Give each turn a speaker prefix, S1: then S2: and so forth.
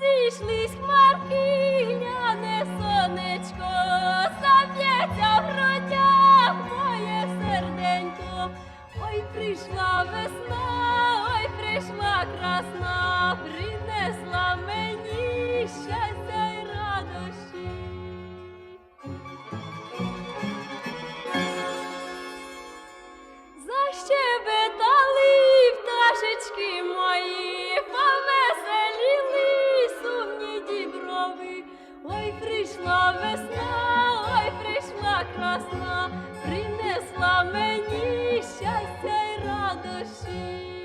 S1: Розійшлись хмарки, гляне сонечко, заб'ється в родях моє серденько. Ой, прийшла весна, ой, прийшла красна, трави, ой прийшла весна, ой прийшла красна, принесла мені щастя й радощі.